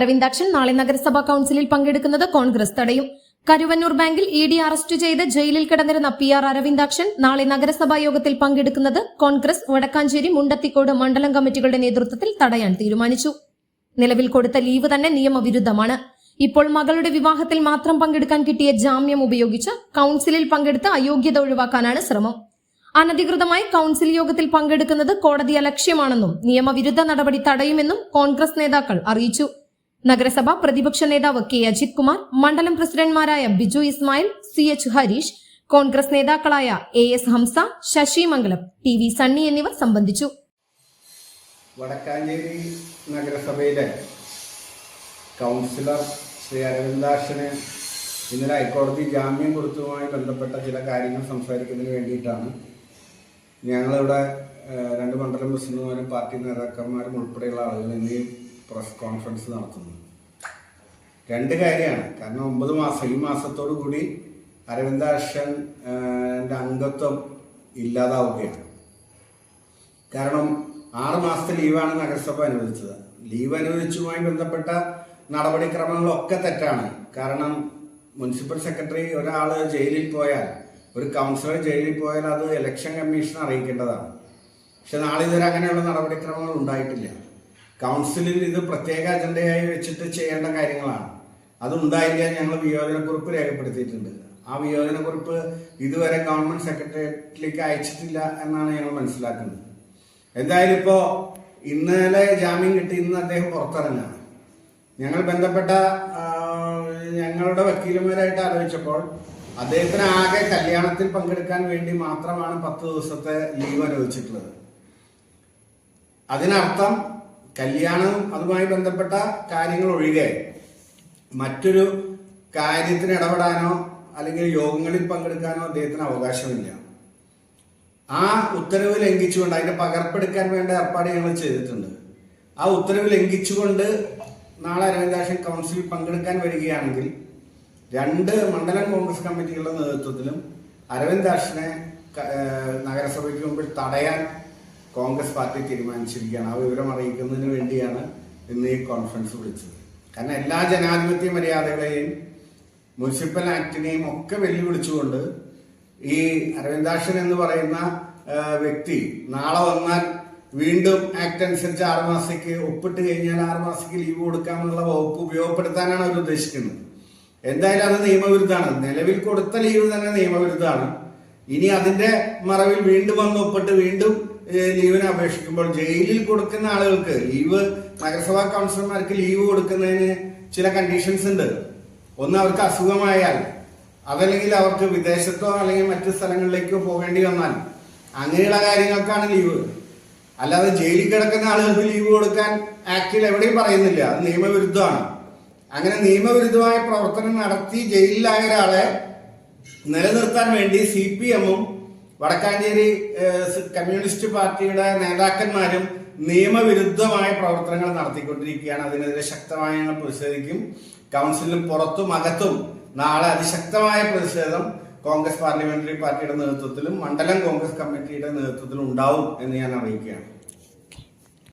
അരവിന്ദാക്ഷൻ നാളെ നഗരസഭാ കൌൺസിലിൽ പങ്കെടുക്കുന്നത് കോൺഗ്രസ് തടയും. കരുവന്നൂർ ബാങ്കിൽ ഇ ഡി അറസ്റ്റ് ചെയ്ത് ജയിലിൽ കിടന്നിരുന്ന പി ആർ അരവിന്ദാക്ഷൻ നാളെ നഗരസഭാ യോഗത്തിൽ പങ്കെടുക്കുന്നത് കോൺഗ്രസ് വടക്കാഞ്ചേരി മുണ്ടത്തിക്കോട് മണ്ഡലം കമ്മിറ്റികളുടെ നേതൃത്വത്തിൽ തടയാൻ തീരുമാനിച്ചു. നിലവിൽ കൊടുത്ത ലീവ് തന്നെ നിയമവിരുദ്ധമാണ്. ഇപ്പോൾ മകളുടെ വിവാഹത്തിൽ മാത്രം പങ്കെടുക്കാൻ കിട്ടിയ ജാമ്യം ഉപയോഗിച്ച് കൌൺസിലിൽ പങ്കെടുത്ത് അയോഗ്യത ഒഴിവാക്കാനാണ് ശ്രമം. അനധികൃതമായി കൌൺസിൽ യോഗത്തിൽ പങ്കെടുക്കുന്നത് കോടതി അലക്ഷ്യമാണെന്നും നിയമവിരുദ്ധ നടപടി തടയുമെന്നും കോൺഗ്രസ് നേതാക്കൾ അറിയിച്ചു. നഗരസഭ പ്രതിപക്ഷ നേതാവ് കെ. അജിത് കുമാർ മണ്ഡലം പ്രസിഡന്റ്മാരായ ബിജു ഇസ്മായിൽ സി. എച്ച്. ഹരീഷ് കോൺഗ്രസ് നേതാക്കളായ A. S. Hamza Sasi Mangalam T. V. Sunny എന്നിവർ സംബന്ധിച്ചു. വടക്കാഞ്ചേരി നഗരസഭയിലെ കൗൺസിലർ ശ്രീ അരവിന്ദാക്ഷന് ഇന്നലെ ഹൈക്കോടതി ജാമ്യം കൊടുത്തതുമായി ബന്ധപ്പെട്ട ചില കാര്യങ്ങൾ സംസാരിക്കുന്നതിന് വേണ്ടിയിട്ടാണ്. ഞങ്ങളിവിടെ രണ്ട് മണ്ഡലം പ്രസിഡന്റുമാരും പാർട്ടി നേതാക്കന്മാരും ഉൾപ്പെടെയുള്ള ആളുകൾ ഇനിയും പ്രസ് കോൺഫറൻസ് നടത്തുന്നത് രണ്ട് കാര്യമാണ്. കാരണം ഒമ്പത് മാസം ഈ മാസത്തോടു കൂടി അരവിന്ദാക്ഷൻ ഏഹ്, അംഗത്വം ഇല്ലാതാവുകയാണ്. കാരണം ആറ് മാസത്തെ ലീവാണ് നഗരസഭ അനുവദിച്ചത്. ലീവ് അനുവദിച്ചുമായി ബന്ധപ്പെട്ട നടപടിക്രമങ്ങളൊക്കെ തെറ്റാണ്. കാരണം മുനിസിപ്പൽ സെക്രട്ടറി ഒരാൾ ജയിലിൽ പോയാൽ ഒരു കൗൺസിലർ ജയിലിൽ പോയാൽ അത് ഇലക്ഷൻ കമ്മീഷൻ അറിയിക്കേണ്ടതാണ്. പക്ഷെ നാളെ ഇതുവരെ അങ്ങനെയുള്ള നടപടിക്രമങ്ങൾ ഉണ്ടായിട്ടില്ല. കൗൺസിലിൽ ഇത് പ്രത്യേക അജണ്ടയായി വെച്ചിട്ട് ചെയ്യേണ്ട കാര്യങ്ങളാണ്. അതുണ്ടായില്ല ഞങ്ങൾ വിയോജനക്കുറിപ്പ് രേഖപ്പെടുത്തിയിട്ടുണ്ട്. ആ വിയോജനക്കുറിപ്പ് ഇതുവരെ ഗവൺമെന്റ് സെക്രട്ടേറിയറ്റിലേക്ക് അയച്ചിട്ടില്ല എന്നാണ് ഞങ്ങൾ മനസ്സിലാക്കുന്നത്. എന്തായാലും ഇപ്പോ ഇന്നലെ ജാമ്യം കിട്ടി ഇന്ന് അദ്ദേഹം പുറത്തിറങ്ങാണ് ഞങ്ങൾ ബന്ധപ്പെട്ട ഞങ്ങളുടെ വക്കീലന്മാരായിട്ട് ആലോചിച്ചപ്പോൾ അദ്ദേഹത്തിന് ആകെ കല്യാണത്തിൽ പങ്കെടുക്കാൻ വേണ്ടി മാത്രമാണ് പത്ത് ദിവസത്തെ ലീവ് അനുവദിച്ചിട്ടുള്ളത്. അതിനർത്ഥം കല്യാണം അതുമായി ബന്ധപ്പെട്ട കാര്യങ്ങൾ ഒഴികെ മറ്റൊരു കാര്യത്തിന് ഇടപെടാനോ അല്ലെങ്കിൽ യോഗങ്ങളിൽ പങ്കെടുക്കാനോ അദ്ദേഹത്തിന് അവകാശമില്ല. ആ ഉത്തരവ് ലംഘിച്ചുകൊണ്ട് അതിന്റെ പകർപ്പെടുക്കാൻ വേണ്ട ഏർപ്പാട് ഞങ്ങൾ ചെയ്തിട്ടുണ്ട്. ആ ഉത്തരവ് ലംഘിച്ചുകൊണ്ട് നാളെ അരവിന്ദാക്ഷൻ കൗൺസിലിൽ പങ്കെടുക്കാൻ വരികയാണെങ്കിൽ രണ്ട് മണ്ഡലം കോൺഗ്രസ് കമ്മിറ്റികളുടെ നേതൃത്വത്തിലും അരവിന്ദാക്ഷനെ ക- നഗരസഭയ്ക്ക് മുമ്പിൽ തടയാൻ കോൺഗ്രസ് പാർട്ടി തീരുമാനിച്ചിരിക്കുകയാണ്. ആ വിവരം അറിയിക്കുന്നതിന് വേണ്ടിയാണ് ഇന്ന് ഈ കോൺഫറൻസ് വിളിച്ചത്. കാരണം എല്ലാ ജനാധിപത്യ മര്യാദകളെയും മുനിസിപ്പൽ ആക്ടിനെയും ഒക്കെ വെല്ലുവിളിച്ചുകൊണ്ട് ഈ അരവിന്ദാക്ഷൻ എന്ന് പറയുന്ന വ്യക്തി നാളെ വന്നാൽ വീണ്ടും ആക്ട് അനുസരിച്ച് ആറു മാസത്തേക്ക് ഒപ്പിട്ട് കഴിഞ്ഞാൽ ആറു മാസത്തേക്ക് ലീവ് കൊടുക്കാമെന്നുള്ള വകുപ്പ് ഉപയോഗപ്പെടുത്താനാണ് അവർ ഉദ്ദേശിക്കുന്നത്. എന്തായാലും അത് നിയമവിരുദ്ധമാണ്. നിലവിൽ കൊടുത്ത ലീവ് തന്നെ നിയമവിരുദ്ധമാണ്. ഇനി അതിന്റെ മറവിൽ വീണ്ടും വന്ന് ഒപ്പിട്ട് വീണ്ടും ലീവിന് അപേക്ഷിക്കുമ്പോൾ ജയിലിൽ കൊടുക്കുന്ന ആളുകൾക്ക് ലീവ് നഗരസഭാ കൗൺസിലർമാർക്ക് ലീവ് കൊടുക്കുന്നതിന് ചില കണ്ടീഷൻസ് ഉണ്ട്. ഒന്ന് അവർക്ക് അസുഖമായാൽ അതല്ലെങ്കിൽ അവർക്ക് വിദേശത്തോ അല്ലെങ്കിൽ മറ്റു സ്ഥലങ്ങളിലേക്കോ പോകേണ്ടി വന്നാൽ അങ്ങനെയുള്ള കാര്യങ്ങൾക്കാണ് ലീവ്. അല്ലാതെ ജയിലിൽ കിടക്കുന്ന ആളുകൾക്ക് ലീവ് കൊടുക്കാൻ ആക്ടിൽ എവിടെയും പറയുന്നില്ല. അത് നിയമവിരുദ്ധമാണ്. അങ്ങനെ നിയമവിരുദ്ധമായ പ്രവർത്തനം നടത്തി ജയിലിലായ ഒരാളെ നിലനിർത്താൻ വേണ്ടി സി പി എമ്മും വടക്കാഞ്ചേരി കമ്മ്യൂണിസ്റ്റ് പാർട്ടിയുടെ നേതാക്കന്മാരും നിയമവിരുദ്ധമായ പ്രവർത്തനങ്ങൾ നടത്തിക്കൊണ്ടിരിക്കുകയാണ്. അതിനെതിരെ ശക്തമായ ഞങ്ങൾ പ്രതിഷേധിക്കും. കൗൺസിലിനും പുറത്തും അകത്തും നാളെ അതിശക്തമായ പ്രതിഷേധം കോൺഗ്രസ് പാർലമെന്ററി പാർട്ടിയുടെ നേതൃത്വത്തിലും മണ്ഡലം കോൺഗ്രസ് കമ്മിറ്റിയുടെ നേതൃത്വത്തിലും ഉണ്ടാവും എന്ന് ഞാൻ അറിയിക്കുകയാണ്.